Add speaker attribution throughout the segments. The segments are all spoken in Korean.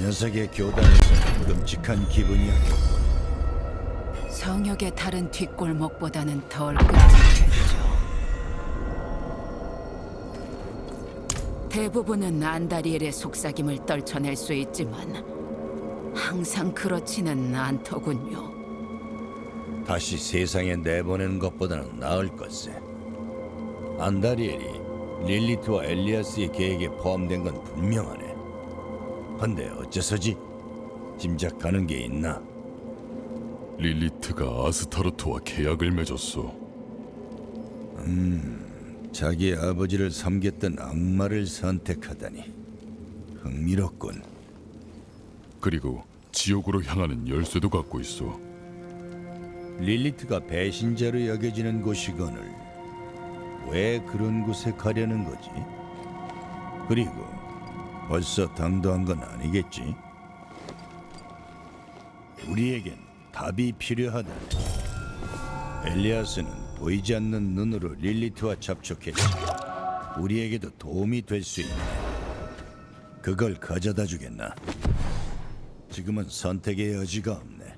Speaker 1: 녀석의 교단에서 끔찍한 기분이었고
Speaker 2: 성역의 다른 뒷골목보다는 덜 끔찍했죠. 대부분은 안다리엘의 속삭임을 떨쳐낼 수 있지만 항상 그렇지는 않더군요.
Speaker 1: 다시 세상에 내보내는 것보다는 나을 것세. 안다리엘이 릴리트와 엘리아스의 계획에 포함된 건 분명하네. 근데 어째서지? 짐작하는 게 있나?
Speaker 3: 릴리트가 아스타로트와 계약을 맺었소.
Speaker 1: 자기 아버지를 섬겼던 악마를 선택하다니 흥미롭군.
Speaker 3: 그리고 지옥으로 향하는 열쇠도 갖고 있어.
Speaker 1: 릴리트가 배신자로 여겨지는 곳이거늘 왜 그런 곳에 가려는 거지? 그리고 벌써 당도한 건 아니겠지? 우리에겐 답이 필요하다. 엘리아스는 보이지 않는 눈으로 릴리트와 접촉했지. 우리에게도 도움이 될 수 있네. 그걸 가져다 주겠나? 지금은 선택의 여지가 없네.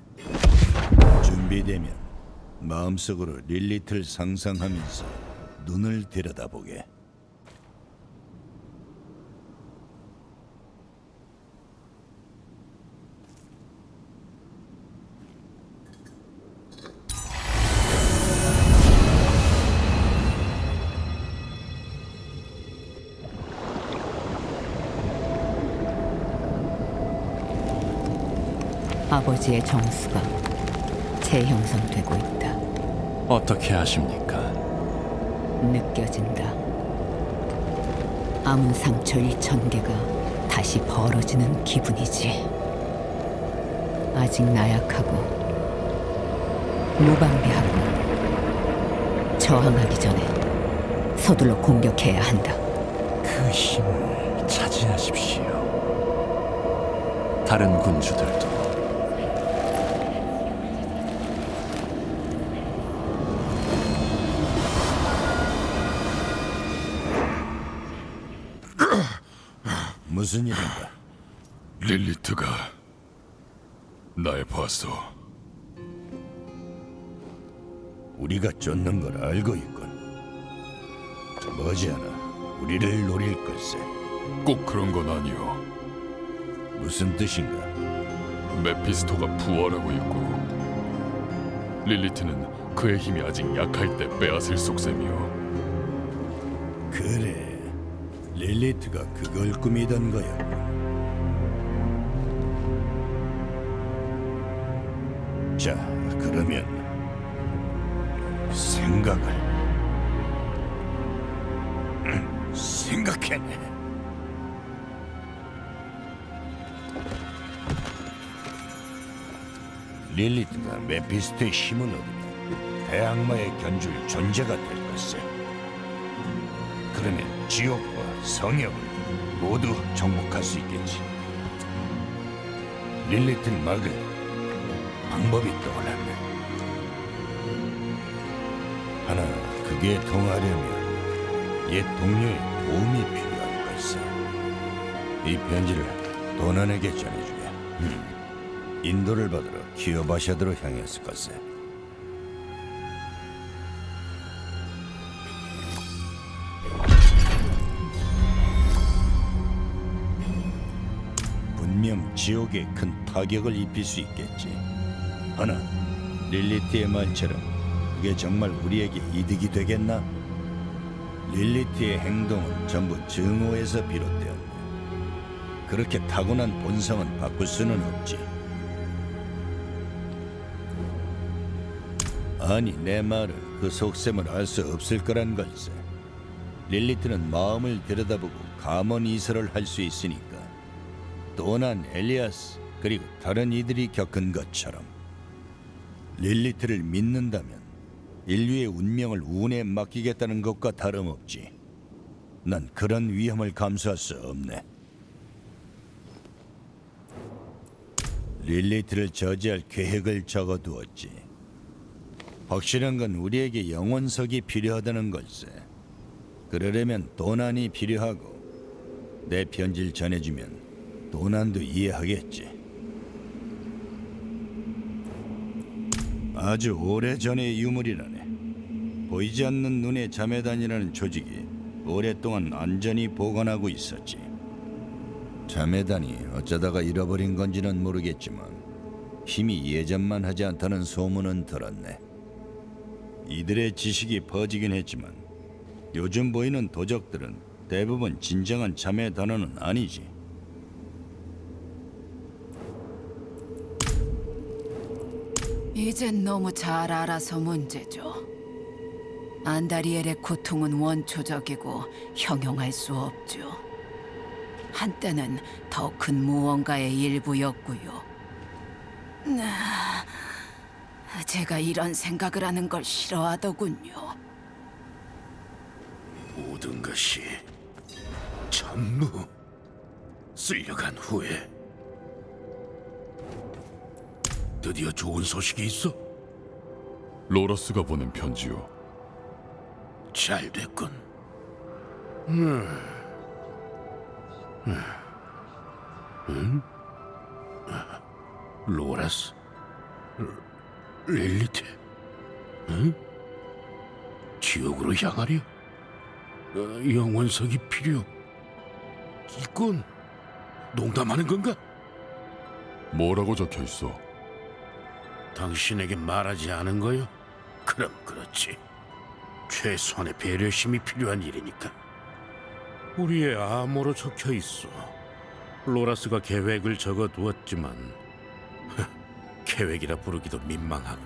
Speaker 1: 준비되면 마음속으로 릴리트를 상상하면서 눈을 들여다보게.
Speaker 2: 아버지의 정수가 재형성되고 있다.
Speaker 4: 어떻게 하십니까?
Speaker 2: 느껴진다. 아문 상처 1천 개가 다시 벌어지는 기분이지. 아직 나약하고 무방비하고 저항하기 전에 서둘러 공격해야 한다.
Speaker 4: 그 힘을 차지하십시오. 다른 군주들도
Speaker 1: 무슨 일인가?
Speaker 3: 릴리트가 날 봤어.
Speaker 1: 우리가 쫓는 걸 알고 있군. 머지않아 우리를 노릴 걸세.
Speaker 3: 꼭 그런 건 아니오.
Speaker 1: 무슨 뜻인가?
Speaker 3: 메피스토가 부활하고 있고 릴리트는 그의 힘이 아직 약할 때 빼앗을 속셈이오.
Speaker 1: 그래, 릴리트가 그걸 꾸미던 거였군. 자, 그러면 생각을 음, 생각해내. 릴리트가 메피스토의 힘을 얻으면 대악마의 견줄 존재가 될 것세. 그러면 지옥과 성역을 모두 정복할 수 있겠지. 릴리트를 막을 방법이 떠올랐네. 하나, 그게 통하려면 옛 동료의 도움이 필요할 걸세. 이 편지를 도난에게 전해주게. 음, 인도를 받으러 키오바샤드로 향했을 걸세. 지옥에 큰 타격을 입힐 수 있겠지. 하나, 릴리트의 말처럼 그게 정말 우리에게 이득이 되겠나? 릴리트의 행동은 전부 증오에서 비롯되었네. 그렇게 타고난 본성은 바꿀 수는 없지. 아니, 내 말은 그 속셈을 알 수 없을 거란 걸세. 릴리트는 마음을 들여다보고 감언 이설을 할 수 있으니까. 또난 엘리아스 그리고 다른 이들이 겪은 것처럼 릴리트를 믿는다면 인류의 운명을 운에 맡기겠다는 것과 다름없지. 난 그런 위험을 감수할 수 없네. 릴리트를 저지할 계획을 적어두었지. 확실한 건 우리에게 영원석이 필요하다는 걸세. 그러려면 도난이 필요하고 내 편지를 전해주면 도난도 이해하겠지. 아주 오래 전의 유물이라네. 보이지 않는 눈의 자매단이라는 조직이 오랫동안 안전히 보관하고 있었지. 자매단이 어쩌다가 잃어버린 건지는 모르겠지만 힘이 예전만 하지 않다는 소문은 들었네. 이들의 지식이 퍼지긴 했지만 요즘 보이는 도적들은 대부분 진정한 자매 단어는 아니지.
Speaker 5: 이젠 너무 잘 알아서 문제죠. 안다리엘의 고통은 원초적이고 형용할 수 없죠. 한때는 더 큰 무언가의 일부였고요. 나... 제가 이런 생각을 하는 걸 싫어하더군요.
Speaker 6: 모든 것이 전부 쓸려간 후에 드디어 좋은 소식이 있어?
Speaker 3: 로러스가 보낸 편지요.
Speaker 6: 잘 됐군. 음. 음. 음? 로라스? 릴리트? 응? 지옥으로 향하려? 어, 영원석이 필요? 이건 농담하는 건가?
Speaker 3: 뭐라고 적혀 있어?
Speaker 6: 당신에게 말하지 않은 거요? 그럼 그렇지. 최소한의 배려심이 필요한 일이니까. 우리의 암호로 적혀 있어. 로라스가 계획을 적어 두었지만 계획이라 부르기도 민망하군.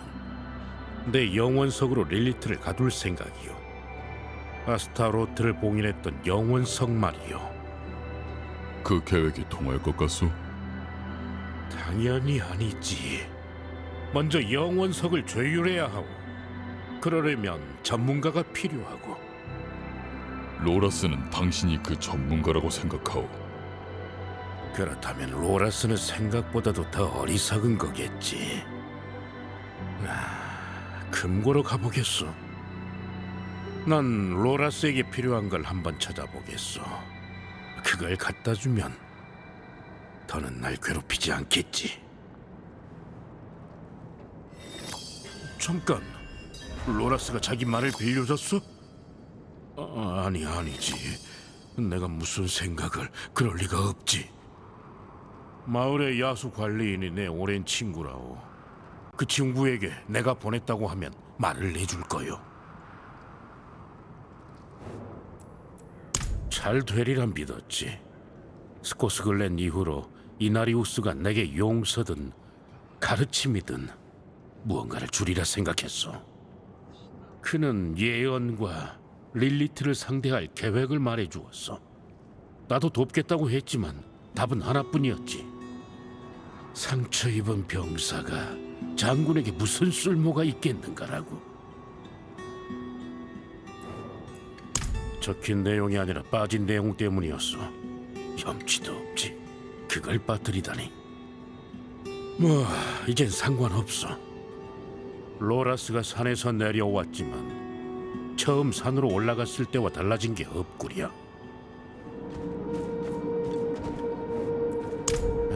Speaker 6: 내 영원석으로 릴리트를 가둘 생각이요. 아스타로트를 봉인했던 영원석 말이요.
Speaker 3: 그 계획이 통할 것 같소?
Speaker 6: 당연히 아니지. 먼저 영원석을 조율해야 하고 그러려면 전문가가 필요하고
Speaker 3: 로라스는 당신이 그 전문가라고 생각하오.
Speaker 6: 그렇다면 로라스는 생각보다도 더 어리석은 거겠지. 아, 금고로 가보겠소. 난 로라스에게 필요한 걸 한번 찾아보겠소. 그걸 갖다 주면 더는 날 괴롭히지 않겠지. 잠깐, 로라스가 자기 말을 빌려줬어? 아, 아니 아니지. 내가 무슨 생각을 그럴 리가 없지. 마을의 야수 관리인이 내 오랜 친구라오. 그 친구에게 내가 보냈다고 하면 말을 내줄 거요. 잘 되리란 믿었지. 스코스글렌 이후로 이나리우스가 내게 용서든 가르침이든 무언가를 주리라 생각했어. 그는 예언과 릴리트를 상대할 계획을 말해 주었어. 나도 돕겠다고 했지만 답은 하나뿐이었지. 상처 입은 병사가 장군에게 무슨 쓸모가 있겠는가라고. 적힌 내용이 아니라 빠진 내용 때문이었어. 염치도 없지. 그걸 빠뜨리다니. 뭐 이젠 상관없어. 로라스가 산에서 내려왔지만 처음 산으로 올라갔을 때와 달라진 게 없구려.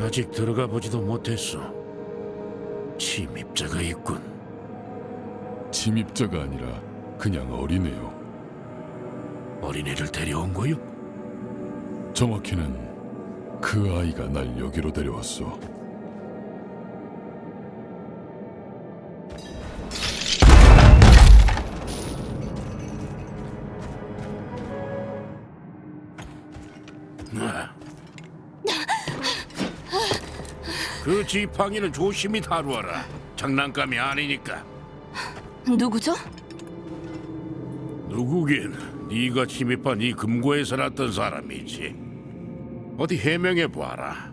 Speaker 6: 아직 들어가 보지도 못했어. 침입자가 있군.
Speaker 3: 침입자가 아니라 그냥 어린애요.
Speaker 6: 어린애를 데려온 거요?
Speaker 3: 정확히는 그 아이가 날 여기로 데려왔어.
Speaker 6: 그 지팡이는 조심히 다루어라. 장난감이 아니니까.
Speaker 7: 누구죠?
Speaker 6: 누구긴 네가 침입한 이 금고에 살았던 사람이지. 어디 해명해 보아라.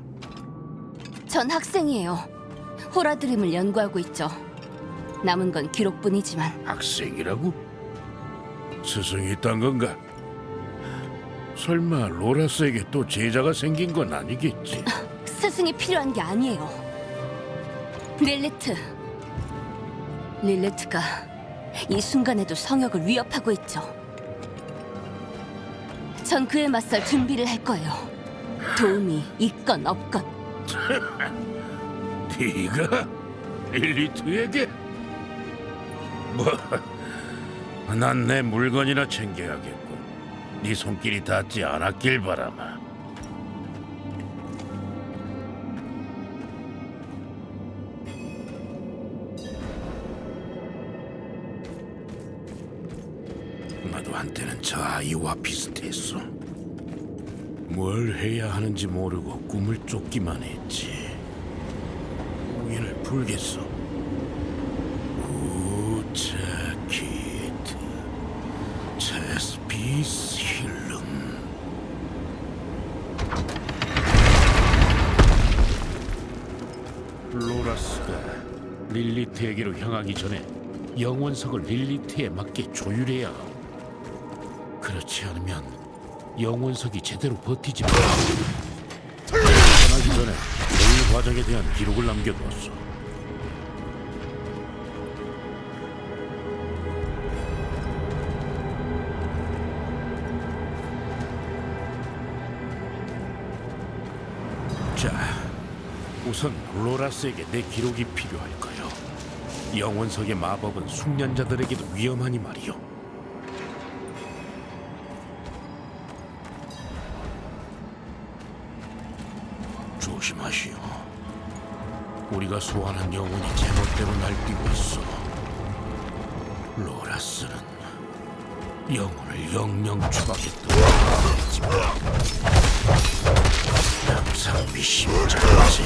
Speaker 7: 전 학생이에요. 호라드림을 연구하고 있죠. 남은 건 기록뿐이지만
Speaker 6: 학생이라고? 스승이 있단 건가? 설마 로라스에게 또 제자가 생긴 건 아니겠지?
Speaker 7: 스승이 필요한 게 아니에요. 릴리트. 릴리트가 이 순간에도 성역을 위협하고 있죠. 전 그에 맞설 준비를 할 거예요. 도움이 있건 없건
Speaker 6: 네가 릴리트에게? 뭐, 난 내 물건이나 챙겨야겠군. 네 손길이 닿지 않았길 바라마. 나도 한때는 저 아이와 비슷했어. 뭘 해야 하는지 모르고 꿈을 쫓기만 했지. 공인을 풀겠어. 향하기 전에 영원석을 릴리트에 맞게 조율해야 하고 그렇지 않으면 영원석이 제대로 버티지 못해 떠나기 전에 조율 과정에 대한 기록을 남겨두었어. 자, 우선 로라스에게 내 기록이 필요할 거요. 영원석의 마법은 숙련자들에게도 위험하니 말이요. 조심하시오. 우리가 소환한 영혼이 제멋대로 날뛰고 있어. 로라스는 영혼을 영영 추방했던 했지만 항상 미심쩍지.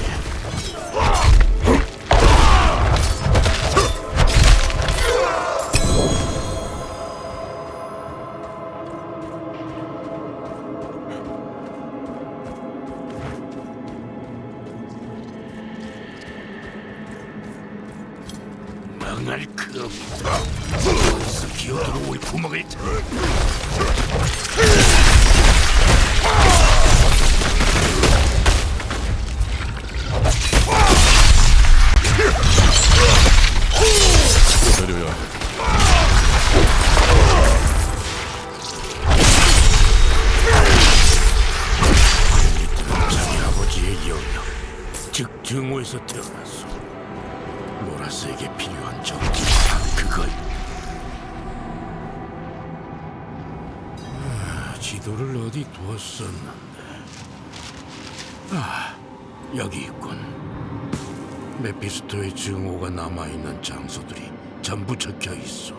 Speaker 6: 아, 여기 있군. 메피스토의 증오가 남아 있는 장소들이 전부 적혀 있어.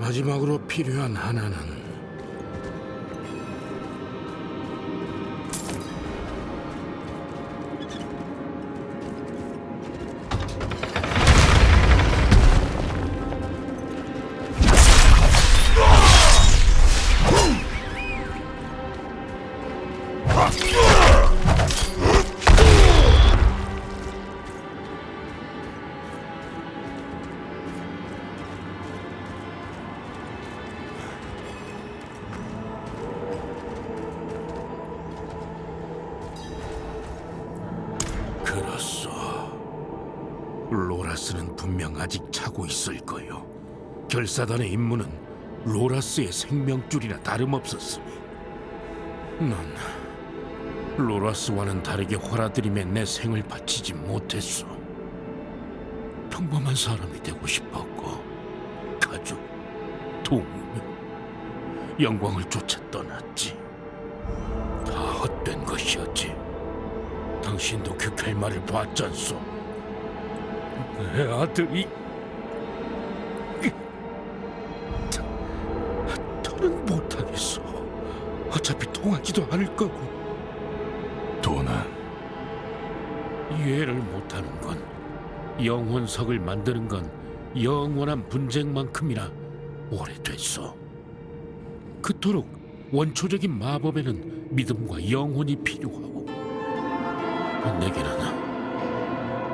Speaker 6: 마지막으로 필요한 하나는 결사단의 임무는 로라스의 생명줄이나 다름없었으니. 넌 로라스와는 다르게 호라드림에 내 생을 바치지 못했소. 평범한 사람이 되고 싶었고, 가족, 동료, 영광을 쫓아 떠났지. 다 헛된 것이었지. 당신도 그 결말을 봤잖소. 내 아들이 통하지도 않을 거고
Speaker 3: 도난.
Speaker 6: 이해를 못하는 건 영혼석을 만드는 건 영원한 분쟁만큼이나 오래됐어. 그토록 원초적인 마법에는 믿음과 영혼이 필요하고 내게는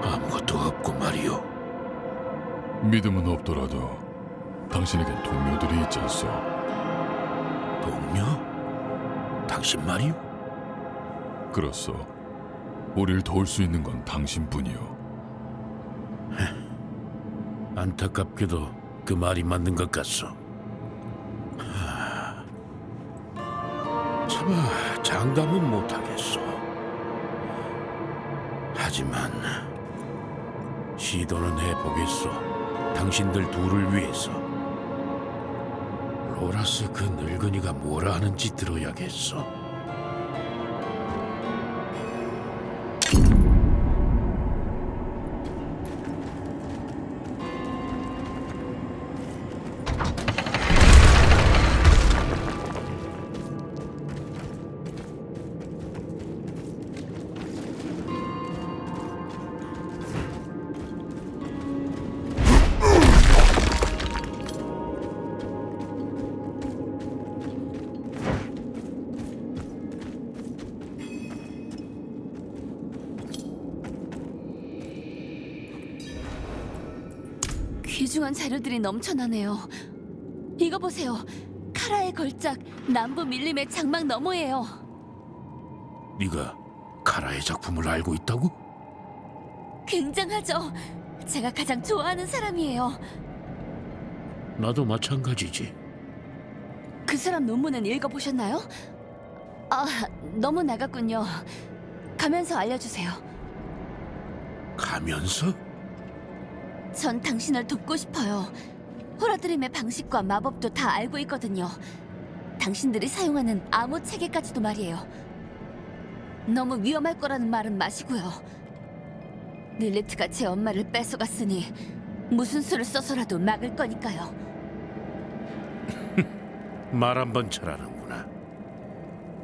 Speaker 6: 아무것도 없고 말이오.
Speaker 3: 믿음은 없더라도 당신에겐 동료들이 있지 않소.
Speaker 6: 동료? 당신 말이오?
Speaker 3: 그렇소. 우리를 도울 수 있는 건 당신뿐이오.
Speaker 6: 안타깝게도 그 말이 맞는 것 같소. 하, 차마 장담은 못하겠소. 하지만 시도는 해보겠소. 당신들 둘을 위해서. 로라스 그 늙은이가 뭐라 하는지 들어야겠 소.
Speaker 7: 귀중한 자료들이 넘쳐나네요. 이거 보세요. 카라의 걸작 남부 밀림의 장막 너머예요.
Speaker 6: 네가 카라의 작품을 알고 있다고?
Speaker 7: 굉장하죠. 제가 가장 좋아하는 사람이에요.
Speaker 6: 나도 마찬가지지.
Speaker 7: 그 사람 논문은 읽어보셨나요? 아, 너무 나갔군요. 가면서 알려주세요.
Speaker 6: 가면서?
Speaker 7: 전 당신을 돕고 싶어요. 호라드림의 방식과 마법도 다 알고 있거든요. 당신들이 사용하는 암호 체계까지도 말이에요. 너무 위험할 거라는 말은 마시고요. 릴리트가 제 엄마를 뺏어갔으니 무슨 수를 써서라도 막을 거니까요.
Speaker 6: 말 한 번 잘하는구나.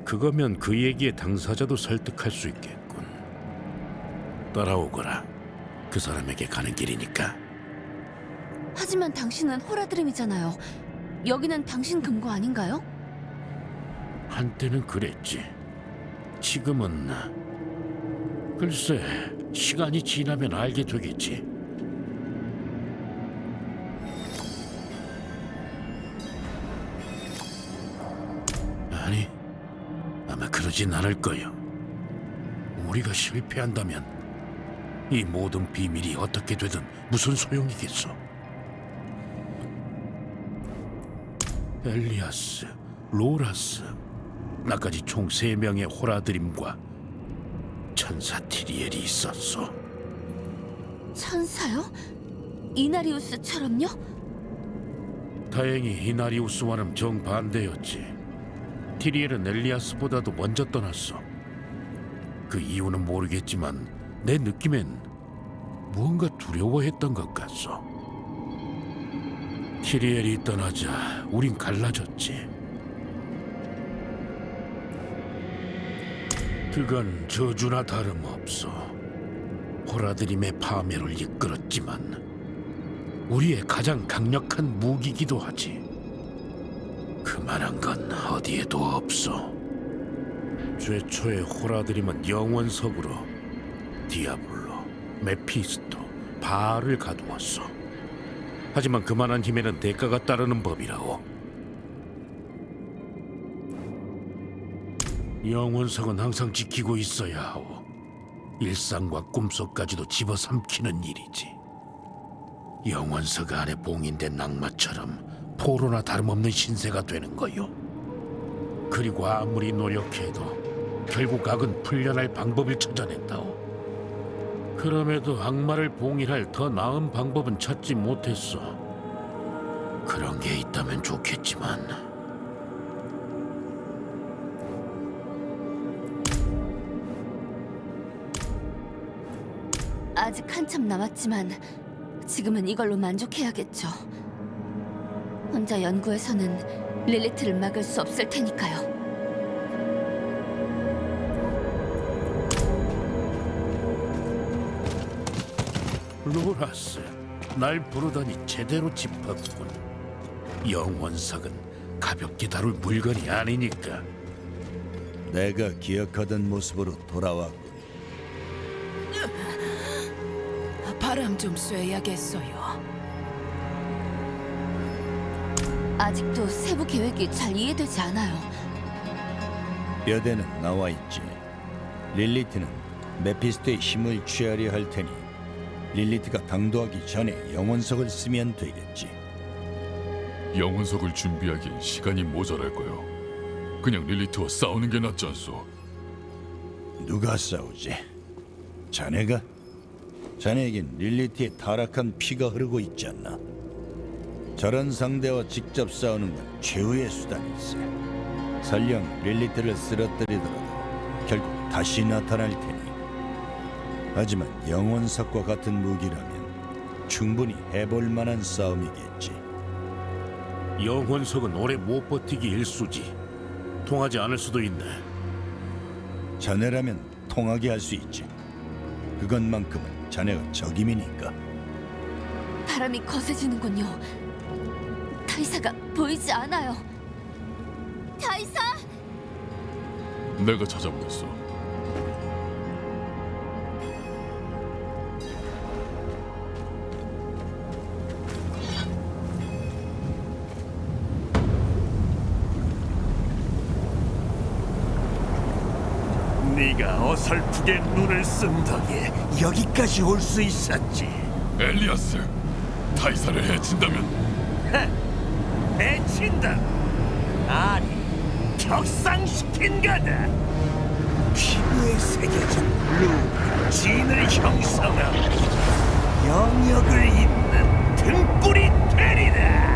Speaker 6: 그거면 그 얘기의 당사자도 설득할 수 있겠군. 따라오거라. 그 사람에게 가는 길이니까.
Speaker 7: 하지만 당신은 호라드림이잖아요. 여기는 당신 금고 아닌가요?
Speaker 6: 한때는 그랬지. 지금은 글쎄 시간이 지나면 알게 되겠지. 아니 아마 그러진 않을 거요. 우리가 실패한다면 이 모든 비밀이 어떻게 되든 무슨 소용이겠어? 엘리아스, 로라스, 나까지 총 세 명의 호라드림과 천사 티리엘이 있었어.
Speaker 7: 천사요? 이나리우스처럼요?
Speaker 6: 다행히 이나리우스와는 정반대였지. 티리엘은 엘리아스보다도 먼저 떠났어. 그 이유는 모르겠지만 내 느낌엔 무언가 두려워했던 것 같소. 티리엘이 떠나자 우린 갈라졌지. 그건 저주나 다름없어. 호라드림의 파멸을 이끌었지만 우리의 가장 강력한 무기기도 하지. 그만한 건 어디에도 없어. 최초의 호라드림은 영원석으로 디아블로, 메피스토, 바알을 가두었어. 하지만 그만한 힘에는 대가가 따르는 법이라오. 영원석은 항상 지키고 있어야 하오. 일상과 꿈속까지도 집어삼키는 일이지. 영원석 안에 봉인된 낙마처럼 포로나 다름없는 신세가 되는 거요. 그리고 아무리 노력해도 결국 악은 풀려날 방법을 찾아낸다오. 그럼에도 악마를 봉인할 더 나은 방법은 찾지 못했어. 그런 게 있다면 좋겠지만
Speaker 7: 아직 한참 남았지만 지금은 이걸로 만족해야겠죠. 혼자 연구해서는 릴리트를 막을 수 없을 테니까요.
Speaker 6: 로라스, 날 부르다니 제대로 짚었군. 영원석은 가볍게 다룰 물건이 아니니까.
Speaker 1: 내가 기억하던 모습으로 돌아왔군.
Speaker 5: 바람 좀 쐬야겠어요.
Speaker 7: 아직도 세부 계획이 잘 이해되지 않아요.
Speaker 1: 뼈대는 나와 있지. 릴리트는 메피스토의 힘을 취하려 할 테니 릴리트가 당도하기 전에 영혼석을 쓰면 되겠지.
Speaker 3: 영혼석을 준비하기엔 시간이 모자랄 거요. 그냥 릴리트와 싸우는 게 낫지 않소?
Speaker 1: 누가 싸우지? 자네가? 자네에겐 릴리티의 타락한 피가 흐르고 있지 않나? 저런 상대와 직접 싸우는 건 최후의 수단일세. 설령 릴리트를 쓰러뜨리더라도 결국 다시 나타날 테니. 하지만 영혼석과 같은 무기라면 충분히 해볼 만한 싸움이겠지.
Speaker 6: 영혼석은 오래 못 버티기 일수지. 통하지 않을 수도 있네.
Speaker 1: 자네라면 통하게 할 수 있지. 그것만큼은 자네가 적임이니까.
Speaker 7: 바람이 거세지는군요. 타이사가 보이지 않아요. 타이사!
Speaker 3: 내가 찾아보겠어.
Speaker 8: 네가 어설프게 눈을 쓴 덕에 여기까지 올 수 있었지.
Speaker 3: 엘리아스, 타이사를 해친다면
Speaker 8: 해친다. 아니, 격상시킨 거다. 피부에 새겨진 루, 진을 형성하고 영역을 잇는 등불이 되리라.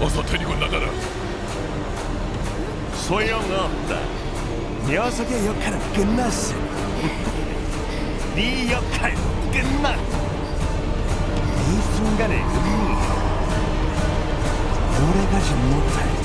Speaker 3: 어서 데리고 나가라.
Speaker 8: 소용없다. 녀석의 역할은 끝났으니 네 역할 끝났다. 이 순간의 의미 오래가지 못할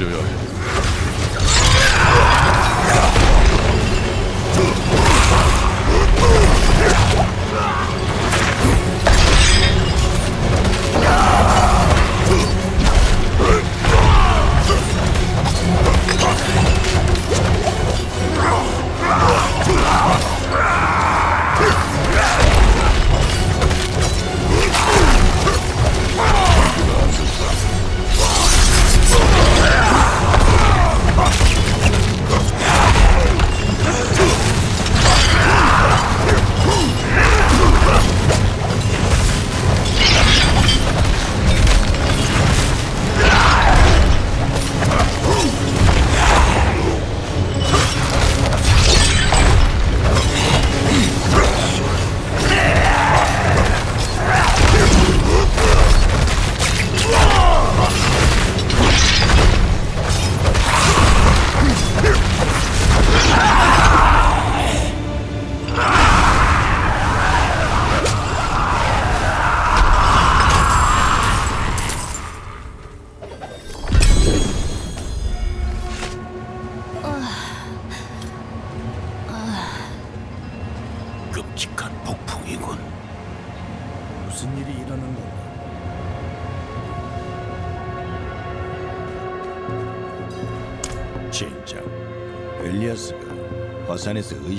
Speaker 1: duruyor.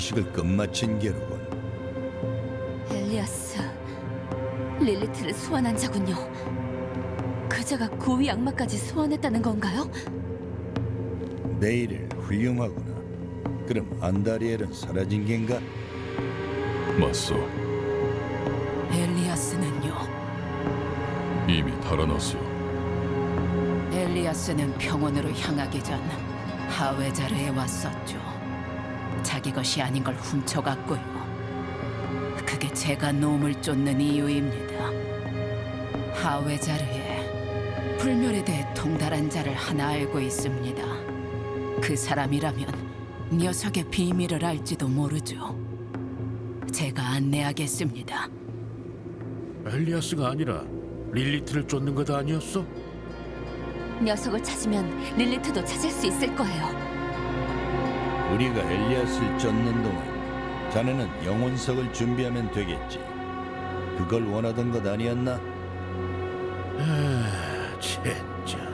Speaker 1: 의식을 끝마친 게로군
Speaker 7: 엘리아스, 릴리트를 소환한 자군요. 그자가 고위 악마까지 소환했다는 건가요?
Speaker 1: 내일을 훌륭하구나 그럼 안다리엘은 사라진 겐가?
Speaker 3: 맞소.
Speaker 5: 엘리아스는요.
Speaker 3: 이미 달아났소.
Speaker 5: 엘리아스는 평원으로 향하기 전 하웨자르에 왔었죠. 자기 것이 아닌 걸 훔쳐갔고요. 그게 제가 놈을 쫓는 이유입니다. 하웨자르에 불멸에 대해 통달한 자를 하나 알고 있습니다. 그 사람이라면 녀석의 비밀을 알지도 모르죠. 제가 안내하겠습니다.
Speaker 6: 엘리아스가 아니라 릴리트를 쫓는 것 아니었어?
Speaker 7: 녀석을 찾으면 릴리트도 찾을 수 있을 거예요.
Speaker 1: 우리가 엘리아스를 쫓는 동안 자네는 영혼석을 준비하면 되겠지 그걸 원하던 것 아니었나?
Speaker 6: 아, 젠장.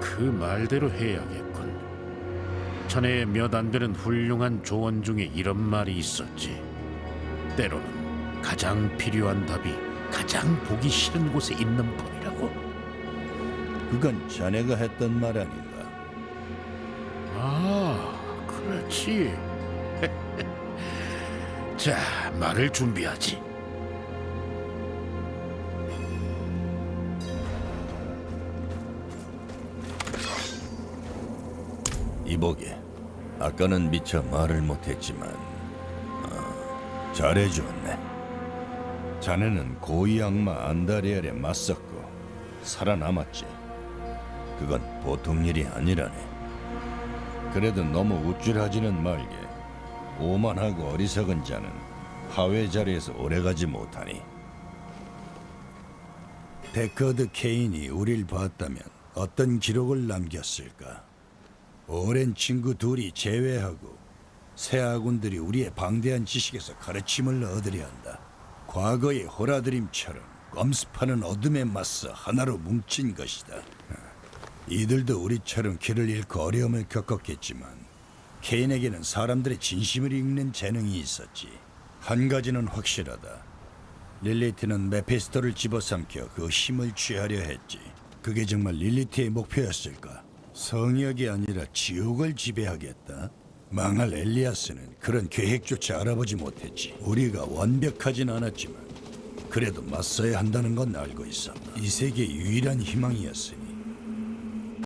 Speaker 6: 그 말대로 해야겠군. 자네의 몇 안 되는 훌륭한 조언 중에 이런 말이 있었지. 때로는 가장 필요한 답이 가장 보기 싫은 곳에 있는 법이라고.
Speaker 1: 그건 자네가 했던 말 아닌가?
Speaker 6: 그렇지. 자, 말을 준비하지.
Speaker 1: 이보게 아까는 미처 말을 못했지만 어, 잘해주었네 자네는 고위 악마 안다리엘에 맞섰고 살아남았지 그건 보통 일이 아니라네 그래도 너무 우쭐하지는 말게 오만하고 어리석은 자는 하회 자리에서 오래가지 못하니 데커드 케인이 우릴 봤다면 어떤 기록을 남겼을까 오랜 친구 둘이 제외하고 새 아군들이 우리의 방대한 지식에서 가르침을 얻으려 한다. 과거의 호라드림처럼 껌습하는 어둠에 맞서 하나로 뭉친 것이다. 이들도 우리처럼 길을 잃고 어려움을 겪었겠지만 케인에게는 사람들의 진심을 읽는 재능이 있었지. 한 가지는 확실하다. 릴리트는 메피스토를 집어삼켜 그 힘을 취하려 했지. 그게 정말 릴리트의 목표였을까? 성역이 아니라 지옥을 지배하겠다. 망할 엘리아스는 그런 계획조차 알아보지 못했지. 우리가 완벽하진 않았지만 그래도 맞서야 한다는 건 알고 있었다. 이 세계의 유일한 희망이었으니